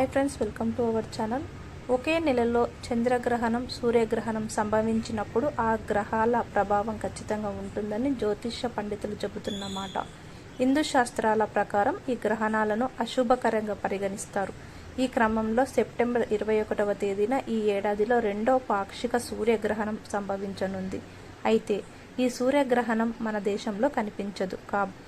Hi friends welcome to our channel ఒకే నెలలో చంద్రగ్రహణం సూర్యగ్రహణం సంభవించినప్పుడు ఆ గ్రహాల ప్రభావం ఖచ్చితంగా ఉంటుందని జ్యోతిష్య పండితులు చెబుతున్నమాట. హిందూ శాస్త్రాల ప్రకారం ఈ గ్రహణాలను అశుభకరంగా పరిగణిస్తారు. ఈ క్రమంలో సెప్టెంబర్ ఇరవై ఒకటవ తేదీన ఈ ఏడాదిలో రెండో పాక్షిక సూర్యగ్రహణం సంభవించనుంది. అయితే ఈ సూర్యగ్రహణం మన దేశంలో కనిపించదు.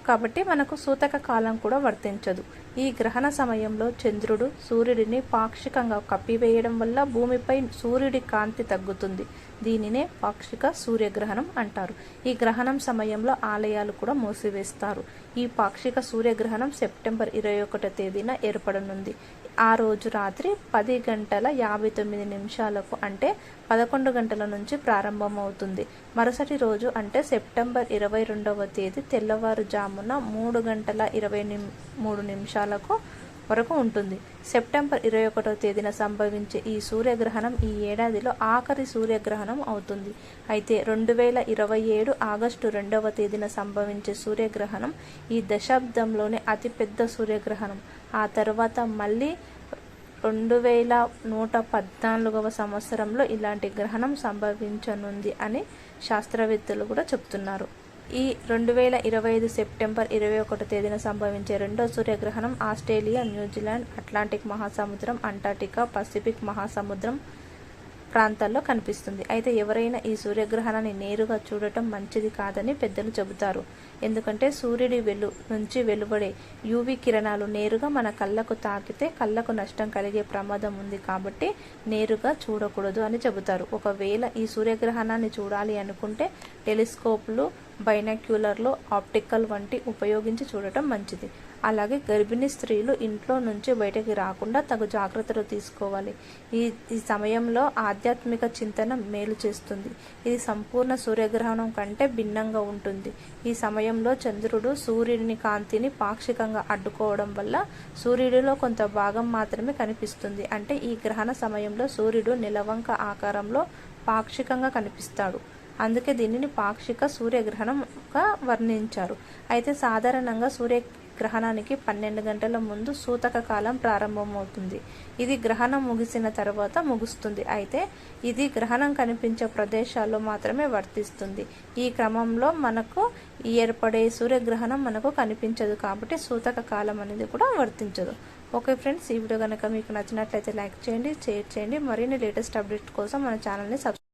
కాబట్టి మనకు సూతక కాలం కూడా వర్తించదు. ఈ గ్రహణ సమయంలో చంద్రుడు సూర్యుడిని పాక్షికంగా కప్పివేయడం వల్ల భూమిపై సూర్యుడి కాంతి తగ్గుతుంది. దీనినే పాక్షిక సూర్యగ్రహణం అంటారు. ఈ గ్రహణం సమయంలో ఆలయాలు కూడా మూసివేస్తారు. ఈ పాక్షిక సూర్యగ్రహణం సెప్టెంబర్ ఇరవై ఒకటో తేదీన ఏర్పడనుంది. ఆ రోజు రాత్రి పది గంటల యాభై తొమ్మిది నిమిషాలకు అంటే పదకొండు గంటల నుంచి ప్రారంభమవుతుంది. మరుసటి రోజు అంటే సెప్టెంబర్ ఇరవై రెండవ తేదీ తెల్లవారుజామున మూడు గంటల ఇరవై నిమి మూడు నిమిషాలకు వరకు ఉంటుంది. సెప్టెంబర్ ఇరవై ఒకటో తేదీన సంభవించే ఈ సూర్యగ్రహణం ఈ ఏడాదిలో ఆఖరి సూర్యగ్రహణం అవుతుంది. అయితే రెండు వేల ఇరవై ఏడు ఆగస్టు రెండవ తేదీన సంభవించే సూర్యగ్రహణం ఈ దశాబ్దంలోనే అతిపెద్ద సూర్యగ్రహణం. ఆ తర్వాత మళ్ళీ రెండు వేల నూట పద్నాలుగవ సంవత్సరంలో ఇలాంటి గ్రహణం సంభవించనుంది అని శాస్త్రవేత్తలు కూడా చెప్తున్నారు. ఈ రెండు వేల ఇరవై ఐదు సెప్టెంబర్ ఇరవై ఒకటో తేదీన సంభవించే రెండో సూర్యగ్రహణం ఆస్ట్రేలియా న్యూజిలాండ్ అట్లాంటిక్ మహాసముద్రం అంటార్టికా పసిఫిక్ మహాసముద్రం ప్రాంతాల్లో కనిపిస్తుంది. అయితే ఎవరైనా ఈ సూర్యగ్రహణాన్ని నేరుగా చూడటం మంచిది కాదని పెద్దలు చెబుతారు. ఎందుకంటే సూర్యుడి వెలు నుంచి వెలువడే యూవి కిరణాలు నేరుగా మన కళ్ళకు తాకితే కళ్ళకు నష్టం కలిగే ప్రమాదం ఉంది కాబట్టి నేరుగా చూడకూడదు అని చెబుతారు. ఒకవేళ ఈ సూర్యగ్రహణాన్ని చూడాలి అనుకుంటే టెలిస్కోప్లు బైనాక్యులర్లు ఆప్టికల్ వంటి ఉపయోగించి చూడటం మంచిది. అలాగే గర్భిణీ స్త్రీలు ఇంట్లో నుంచి బయటకి రాకుండా తగు జాగ్రత్తలు తీసుకోవాలి. ఈ ఈ సమయంలో ఆధ్యాత్మిక చింతన మేలు చేస్తుంది. ఇది సంపూర్ణ సూర్యగ్రహణం కంటే భిన్నంగా ఉంటుంది. ఈ సమయంలో చంద్రుడు సూర్యుని కాంతిని పాక్షికంగా అడ్డుకోవడం వల్ల సూర్యుడిలో కొంత భాగం మాత్రమే కనిపిస్తుంది. అంటే ఈ గ్రహణ సమయంలో సూర్యుడు నిలవంక ఆకారంలో పాక్షికంగా కనిపిస్తాడు. అందుకే దీనిని పాక్షిక సూర్యగ్రహణంగా వర్ణించారు. అయితే సాధారణంగా సూర్య గ్రహణానికి పన్నెండు గంటల ముందు సూతక కాలం ప్రారంభమవుతుంది. ఇది గ్రహణం ముగిసిన తర్వాత ముగుస్తుంది. అయితే ఇది గ్రహణం కనిపించే ప్రదేశాల్లో మాత్రమే వర్తిస్తుంది. ఈ క్రమంలో మనకు ఏర్పడే సూర్యగ్రహణం మనకు కనిపించదు కాబట్టి సూతక కాలం అనేది కూడా వర్తించదు. ఓకే ఫ్రెండ్స్ ఈ వీడియో కనుక మీకు నచ్చినట్లయితే లైక్ చేయండి షేర్ చేయండి. మరిన్ని లేటెస్ట్ అప్డేట్ కోసం మన ఛానల్ని సబ్స్క్రైబ్